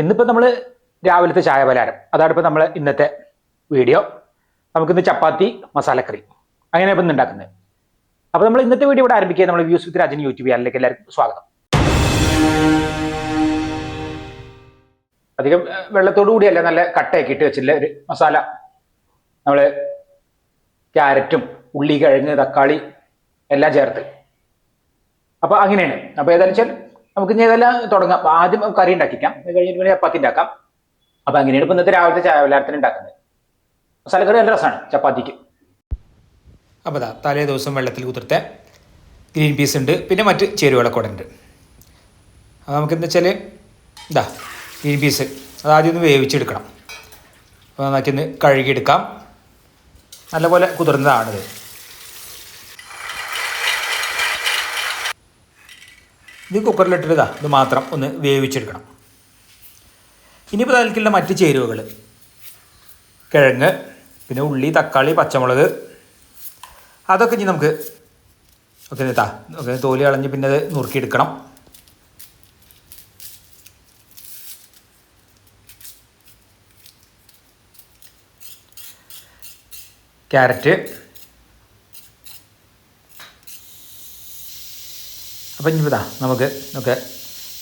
ഇന്നിപ്പോൾ നമ്മൾ രാവിലത്തെ ചായ പലഹാരം. അതാണ് ഇപ്പോൾ നമ്മൾ ഇന്നത്തെ വീഡിയോ. നമുക്കിന്ന് ചപ്പാത്തി മസാലക്കറി. അങ്ങനെ ഇപ്പം ഉണ്ടാക്കുന്നത്. അപ്പോൾ നമ്മൾ ഇന്നത്തെ വീഡിയോ ഇവിടെ ആരംഭിക്കുക. നമ്മൾ വ്യൂസ് വിത്ത് രാജൻ യൂട്യൂബ് ചാനലിലേക്ക് എല്ലാവർക്കും സ്വാഗതം. അധികം വെള്ളത്തോടു കൂടിയല്ല നല്ല കട്ടയൊക്കെ ഇട്ട് വെച്ചില്ല ഒരു മസാല. നമ്മൾ ക്യാരറ്റും ഉള്ളി കിഴങ്ങ് തക്കാളി എല്ലാം ചേർത്ത്. അപ്പോൾ അങ്ങനെയാണ്. അപ്പോൾ ഏതായാലും വെച്ചാൽ നമുക്ക് ഇനി ഇതെല്ലാം തുടങ്ങാം. ആദ്യം കറി ഉണ്ടാക്കിക്കാം. അത് കഴിഞ്ഞിട്ട് ചപ്പാത്തി ഉണ്ടാക്കാം. അപ്പൊ അങ്ങനെയാണ് ഇപ്പൊ ഇന്നത്തെ രാവിലത്തെ ചായ പലഹാരത്തിന് ഉണ്ടാക്കുന്നത്. മസാലക്കറി നല്ല രസമാണ്. ചപ്പാത്തിക്ക്. അപ്പോൾ അതാ തലേ ദിവസം വെള്ളത്തിൽ കുതിർത്ത ഗ്രീൻ പീസ് ഉണ്ട്. പിന്നെ മറ്റ് ചേരുവകളൊക്കെ ഉണ്ട്. അപ്പോൾ നമുക്ക് എന്താ വെച്ചാൽ ഇതാ ഗ്രീൻ പീസ്. അത് ആദ്യം ഒന്ന് വേവിച്ചെടുക്കണം. അപ്പോൾ ഒന്ന് കഴുകിയെടുക്കാം. നല്ലപോലെ കുതിർന്നതാണിത്. ഇത് കുക്കറിലിട്ടിട്ട് ഇതാ മാത്രം ഒന്ന് വേവിച്ചെടുക്കണം. ഇനിയിപ്പോൾ അതിലേക്കുള്ള മറ്റ് ചേരുവകൾ കിഴങ്ങ് പിന്നെ ഉള്ളി തക്കാളി പച്ചമുളക്. അതൊക്കെ ഇനി നമുക്ക് ഒക്കെ താ ഒക്കെ തോലി കളഞ്ഞ് പിന്നെ അത് നുറുക്കിയെടുക്കണം. ക്യാരറ്റ്. അപ്പം ഇനി ഇതാ നമുക്ക് ഒക്കെ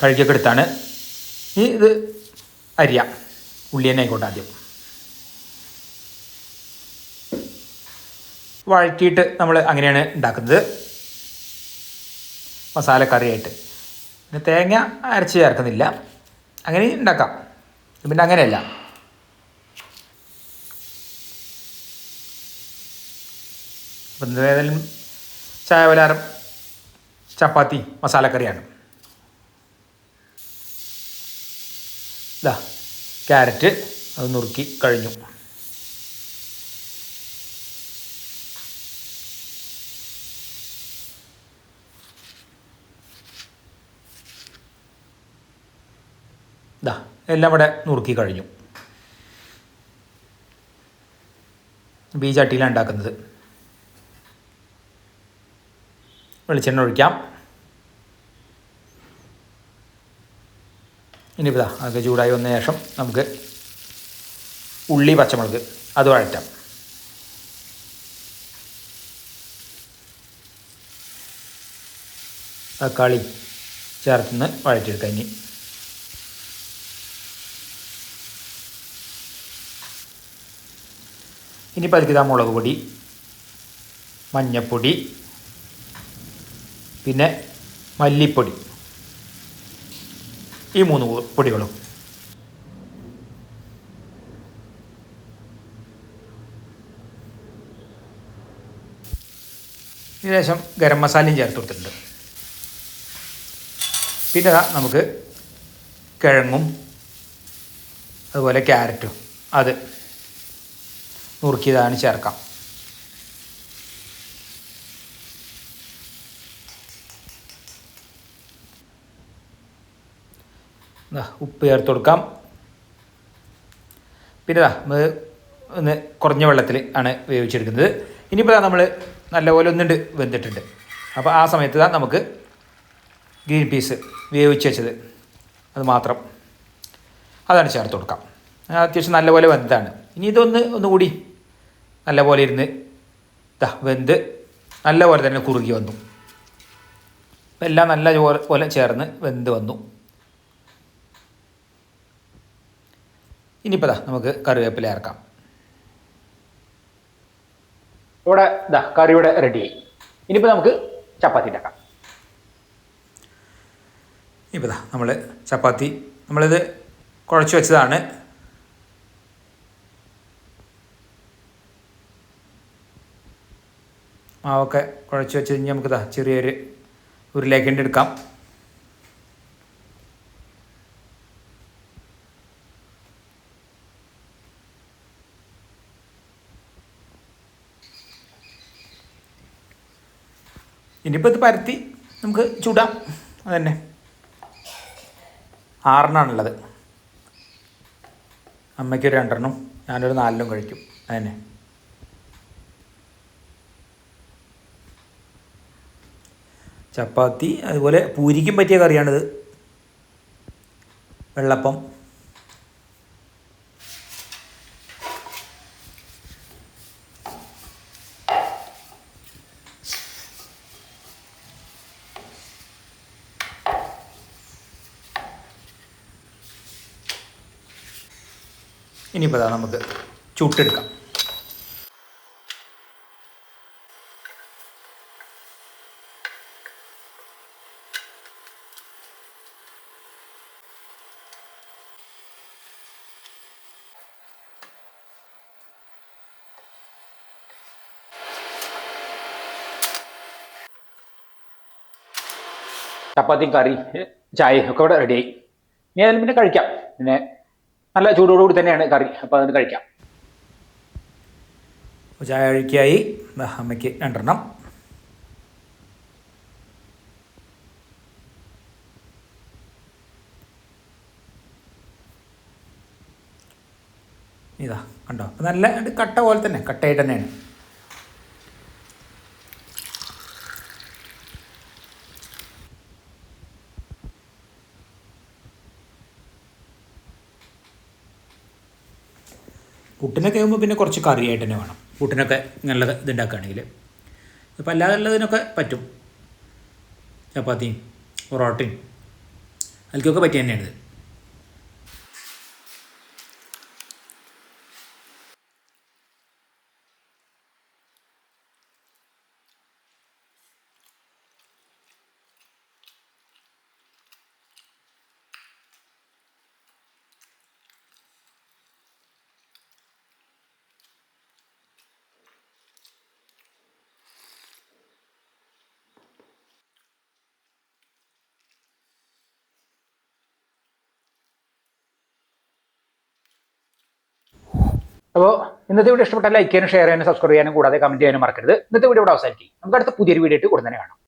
കഴുകിയൊക്കെ എടുത്താണ്. ഈ ഇത് അരിയ ഉള്ളി തന്നെ ആയിക്കോട്ടെ ആദ്യം. വഴറ്റിയിട്ട് നമ്മൾ അങ്ങനെയാണ് ഉണ്ടാക്കുന്നത്. മസാലക്കറിയായിട്ട് പിന്നെ തേങ്ങ അരച്ച് ചേർക്കുന്നില്ല. അങ്ങനെ ഉണ്ടാക്കാം. പിന്നെ അങ്ങനെയല്ല. അപ്പം എന്തായാലും ചായ പലഹാരം ചപ്പാത്തി മസാലക്കറിയാണ് ഇതാ ക്യാരറ്റ് അത് നുറുക്കി കഴിഞ്ഞു. ഇതാ എല്ലാം ഇവിടെ നുറുക്കി കഴിഞ്ഞു. ബീജാട്ടിയിലാണ് ഉണ്ടാക്കുന്നത്. വെളിച്ചെണ്ണ ഒഴിക്കാം. ഇനിയിപ്പോൾ അതൊക്കെ ചൂടായി വന്ന ശേഷം നമുക്ക് ഉള്ളി പച്ചമുളക് അത് വഴറ്റാം. തക്കാളി ചേർത്തുനിന്ന് വഴറ്റിയെടുക്കാം ഇനി. ഇനി പതുക്കിതാ മുളക് പൊടി മഞ്ഞപ്പൊടി പിന്നെ മല്ലിപ്പൊടി. ഈ മൂന്ന് പൊടികളും. ഇതിനുശേഷം ഗരം മസാലയും ചേർത്ത് കൊടുത്തിട്ടുണ്ട്. പിന്നെ നമുക്ക് കിഴങ്ങും അതുപോലെ ക്യാരറ്റും. അത് നുറുക്കിയതാണ് ചേർക്കാം. ഉപ്പ് ചേർത്ത് കൊടുക്കാം. പിന്നെ നമ്മൾ ഒന്ന് കുറഞ്ഞ വെള്ളത്തിൽ ആണ് വേവിച്ചെടുക്കുന്നത്. ഇനിയിപ്പോൾ നമ്മൾ നല്ലപോലെ ഒന്നുണ്ട് വെന്തിട്ടുണ്ട്. അപ്പോൾ ആ സമയത്ത് തന്നെ നമുക്ക് ഗ്രീൻ പീസ് വേവിച്ച് വെച്ചത്. അത് മാത്രം. അതാണ് ചേർത്ത് കൊടുക്കാം. അത് അത്യാവശ്യം നല്ലപോലെ വെന്താണ് ഇനി ഇതൊന്ന് ഒന്നുകൂടി നല്ലപോലെ ഇരുന്ന് ഇതാ വെന്ത് നല്ലപോലെ തന്നെ കുറുകി വന്നു. എല്ലാം നല്ല പോലെ ചേർന്ന് വെന്ത് വന്നു. ഇനിയിപ്പോൾ ദാ നമുക്ക് കറിവേപ്പില ഇറക്കാം ഇവിടെ ഇതാ കറി ഇവിടെ റെഡിയായി ഇനിയിപ്പോൾ നമുക്ക് ചപ്പാത്തി ഉണ്ടാക്കാം. ഇപ്പോൾ ദാ നമ്മൾ ചപ്പാത്തി നമ്മളിത് കുഴച്ച് വെച്ചതാണ്. മാവൊക്കെ കുഴച്ച് വെച്ച് കഴിഞ്ഞാൽ നമുക്കിതാ ചെറിയൊരു ഉരുളേക്കേണ്ടി എടുക്കാം. ഇനിയിപ്പോൾ ഇത് പരത്തി നമുക്ക് ചുടാം. അതന്നെ. ആറെണ്ണാണുള്ളത്. അമ്മയ്ക്കൊരു രണ്ടെണ്ണം ഞാനൊരു നാലിനും കഴിക്കും. അതന്നെ. ചപ്പാത്തി അതുപോലെ പൂരിക്കും പറ്റിയ കറിയാണിത്. വെള്ളപ്പം. ഇനിയിപ്പോൾ അതാ നമുക്ക് ചുട്ടെടുക്കാം. ചപ്പാത്തിയും കറി ചായയും ഒക്കെ ഇവിടെ റെഡിയായി ഇനി അതിന് പിന്നെ കഴിക്കാം. പിന്നെ നല്ല ചൂടോടുകൂടി തന്നെയാണ് കറി. അപ്പോൾ അതിന് കഴിക്കാം. ചായ കഴിക്കായി ദാ അമ്മയ്ക്ക് രണ്ടെണ്ണം. ഇതാ കണ്ടോ? നല്ല കട്ട പോലെ തന്നെ കട്ടയായിട്ട് തന്നെയാണ്. പുട്ടിനൊക്കെ ആകുമ്പോൾ പിന്നെ കുറച്ച് കറിയായിട്ട് തന്നെ വേണം. പുട്ടിനൊക്കെ നല്ല ഇതുണ്ടാക്കുകയാണെങ്കിൽ. ഇപ്പം അല്ലാതെ ഉള്ളതിനൊക്കെ പറ്റും. ചപ്പാത്തിയും പൊറോട്ടയും. അതിലേക്കൊക്കെ പറ്റി തന്നെയാണ് അപ്പോൾ ഇന്നത്തെ വീഡിയോ ഇഷ്ടപ്പെട്ടാൽ ലൈക്ക് ചെയ്യാനും ഷെയർ ചെയ്യാനും സബ്സ്ക്രൈബ് ചെയ്യാനും കൂടാതെ കമന്റ് ചെയ്യാനും മറക്കരുത്. ഇന്നത്തെ വീഡിയോ ഇവിടെ അവസാനിക്കും നമുക്ക് അടുത്ത പുതിയൊരു വീഡിയോ ആയിട്ട് ഉടൻ തന്നെ കാണാം.